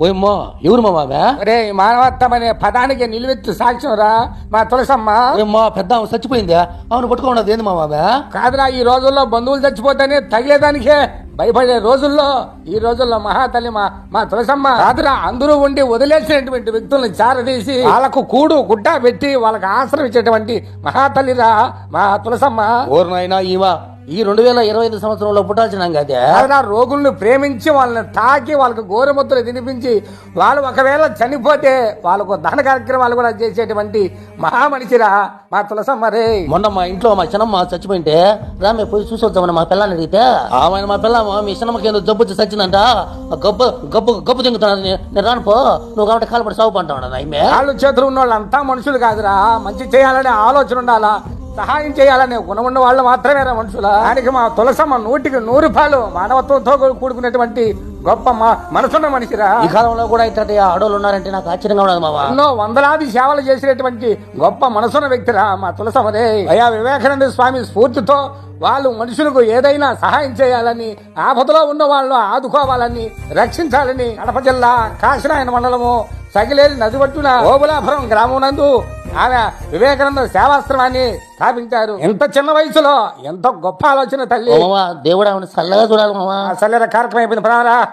ఓయమ్మో ఎవరు మామ ఆమె రే మానవత్వం అనే పదానికి నిలువెత్తు సాక్ష్యం రా మా తులసమ్మ. ఓయమ్మో పెద్ద ఆమె చచ్చిపోయింది? అవును పట్టుకోండి ఏంది మామ ఆమె కాదురా ఈ రోజుల్లో బంధువులు చచ్చిపోతేనే తగిలేదానికే భయపడే రోజుల్లో ఈ రోజుల్లో మహాతల్లి మా మా తులసమ్మ. కాదురా అందరూ ఉండి వదిలేసినటువంటి వ్యక్తులను చారదీసి వాళ్ళకు కూడు గుడ్డ పెట్టి వాళ్ళకి ఆశ్రయం ఇచ్చేటువంటి మహాతల్లిరా మా తులసమ్మ. ఓరినైనా ఈవా? ఈ రెండు వేల ఇరవై ఐదు సంవత్సరంలో పుట్టాల్సిన కాదురా రోగుల్ని ప్రేమించి వాళ్ళని తాకి వాళ్ళకి గోరముద్రలు తినిపించి వాళ్ళు ఒకవేళ చనిపోతే వాళ్ళకు దహన కార్యక్రమాలు కూడా చేసేటువంటి మహామనిషిరా మా తులసమ్మ రే మొన్న మా ఇంట్లో మా చిన్నమ్మ చచ్చిపోయింటే రామే పోయి చూసి వద్దామని మా పిల్లని అడిగితే ఆమె మా పిల్ల మీ చిన్నమ్మకి ఏదో జబ్బు వచ్చి చచ్చిందంట. గబ్బు గబ్బు గబ్బు తింగుతున్నాను నేను నేను రాను పో. నువ్వు కాబట్టి కాలపడి సాగు పంటావు నాయమే కాళ్ళు చేతులు ఉన్న వాళ్ళంతా మనుషులు కాదురా. మంచి చేయాలనే ఆలోచన ఉండాలా? సహాయం చేయాలనే గుణం ఉన్న వాళ్ళు మాత్రమే రా మనుషుల. దానికి మా తులసమ్మ నూటికి నూరు రూపాయలు మానవత్వంతో కూడుకున్నటువంటి గొప్ప మా మనసున్న మనిషిరా. ఈ కాలంలో కూడా ఇట్లాంటి ఆడోళ్ళు ఉన్నారంటే నాకు ఆశ్చర్యంగా ఉన్నది మావా. ఎన్నో వందలాది సేవలు చేసినటువంటి గొప్ప మనసున్న వ్యక్తిరా మా తులసమరే అయా వివేకానంద స్వామి స్ఫూర్తితో వాళ్ళు మనుషులకు ఏదైనా సహాయం చేయాలని ఆపదలో ఉన్న వాళ్ళను ఆదుకోవాలని రక్షించాలని కడప జిల్లా కాశీనాయన మండలము సగిలేని నది పట్టున ఓబులాపురం గ్రామం నందు ఆమె వివేకానంద సేవాశ్రమాన్ని స్థాపించారు. ఎంత చిన్న వయసులో ఎంతో గొప్ప ఆలోచన తల్లి. దేవుడు ఆమెను చల్లగా చూడాలి సల్లెర కార్యక్రమం అయిపోయింది ప్రాణారా